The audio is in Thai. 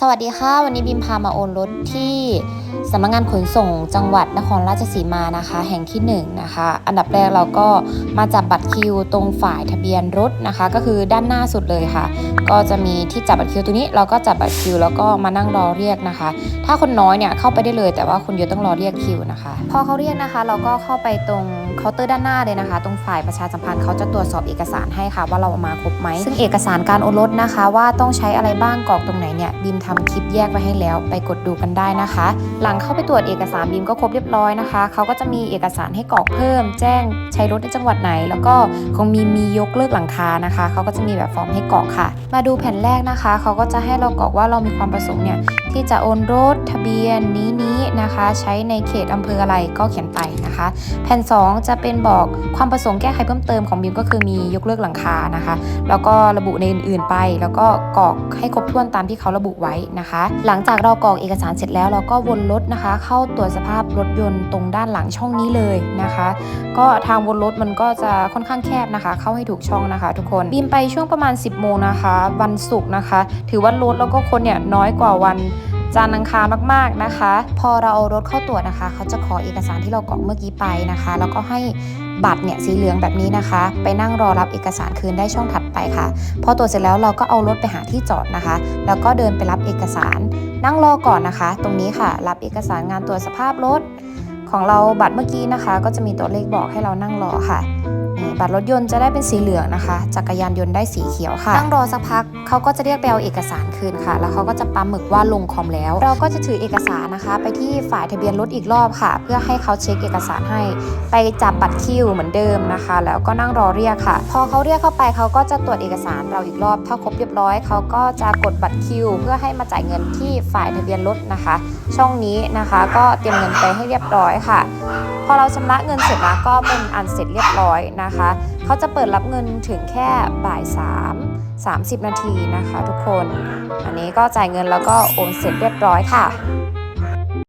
สวัสดีค่ะ วันนี้บิมพามาโอนรถที่สำนักงานขนส่งจังหวัดนครราชสีมานะคะ แห่งที่1นงนะคะ อันดับแรกเราก็มาจับบัตรคิวตรงฝ่ายทะเบียนรถนะคะ ก็คือด้านหน้าสุดเลยค่ะ ก็จะมีที่จับบัตรคิวตรงนี้ เราก็จับบัตรคิวแล้วก็มานั่งรอเรียกนะคะ ถ้าคนน้อยเนี่ยเข้าไปได้เลย แต่ว่าคนเยอะต้องรอเรียกคิวนะคะ พอเขาเรียกนะคะ เราก็เข้าไปตรง เคาน์เตอร์ด้านหน้าเลยนะคะ ตรงฝ่ายประชาสัมพันธ์เขาจะตรวจสอบเอกสารให้ค่ะว่าเรามาครบไหม ซึ่งเอกสารการโอนรถนะคะ ว่าต้องใช้อะไรบ้างกรอกตรงไหนเนี่ยบิมทำคลิปแยกไว้ให้แล้ว ไปกดดูกันได้นะคะ หลังเข้าไปตรวจเอกสารบิมก็ครบเรียบร้อยนะคะเขาก็จะมีเอกสารให้กรอกเพิ่ม แจ้งใช้รถในจังหวัดไหน แล้วก็คงมีมียกเลิกหลังคานะคะเขาก็จะมีแบบฟอร์มให้กรอกค่ะ มาดูแผ่นแรกนะคะเขาก็จะให้เรากรอกว่าเรามีความประสงค์เนี่ยที่จะโอนรถทะเบียนนี้นี้นะคะ ใช้ในเขตอำเภออะไรก็เขียนไปนะคะ แผ่น 2 จะเป็นบอกความประสงค์แก้ไขเพิ่มเติมของบิมก็คือมียกเลิกหลังคานะคะ แล้วก็ระบุในอื่นๆไป แล้วก็กรอกให้ครบถ้วนตามที่เขาระบุไว้นะคะ หลังจากเรากรอกเอกสารเสร็จแล้วเราก็วนรถนะคะ เข้าตรวจสภาพรถยนต์ตรงด้านหลังช่องนี้เลยนะคะ ก็ทางวนรถมันก็จะค่อนข้างแคบนะคะ เข้าให้ถูกช่องนะคะ ทุกคนบิมไปช่วงประมาณ 10โมงนะคะ วันศุกร์นะคะ ถือว่า รถแล้วก็คนเนี่ยน้อยกว่าวัน จานทร์อังคารมากๆนะคะ พอเราเอารถเข้าตรวจนะคะ เขาจะขอเอกสารที่เรากรอกเมื่อกี้ไปนะคะ แล้วก็ให้บัตรเนี่ยสีเหลืองแบบนี้นะคะ ไปนั่งรอรับเอกสารคืนได้ช่องถัดไปค่ะ พอตรวจเสร็จแล้วเราก็เอารถไปหาที่จอดนะคะ แล้วก็เดินไปรับเอกสาร นั่งรอก่อนนะคะ ตรงนี้ค่ะ รับเอกสารงานตรวจสภาพรถของเราบัตรเมื่อกี้นะคะ ก็จะมีตัวเลขบอกให้เรานั่งรอค่ะ บัตรรถยนต์จะได้เป็นสีเหลืองนะคะ จักรยานยนต์ได้สีเขียวค่ะนั่งรอสักพักเขาก็จะเรียกไปเอาเอกสารคืนค่ะ แล้วเขาก็จะปั๊มหมึกว่าลงคอมแล้ว เราก็จะถือเอกสารนะคะ ไปที่ฝ่ายทะเบียนรถอีกรอบค่ะ เพื่อให้เขาเช็คเอกสารให้ ไปจับบัตรคิวเหมือนเดิมนะคะ แล้วก็นั่งรอเรียกค่ะ พอเขาเรียกเข้าไปเขาก็จะตรวจเอกสารเราอีกรอบถ้าครบเรียบร้อยเขาก็จะกดบัตรคิว เพื่อให้มาจ่ายเงินที่ฝ่ายทะเบียนรถนะคะ ช่องนี้นะคะ ก็เตรียมเงินไปให้เรียบร้อยค่ะ พอเราชำระเงินเสร็จแล้วก็เป็นอันเสร็จเรียบร้อยนะนะคะ เขาจะเปิดรับเงินถึงแค่บ่าย3 30 นาทีนะคะทุกคน อันนี้ก็จ่ายเงินแล้วก็โอนเสร็จเรียบร้อยค่ะ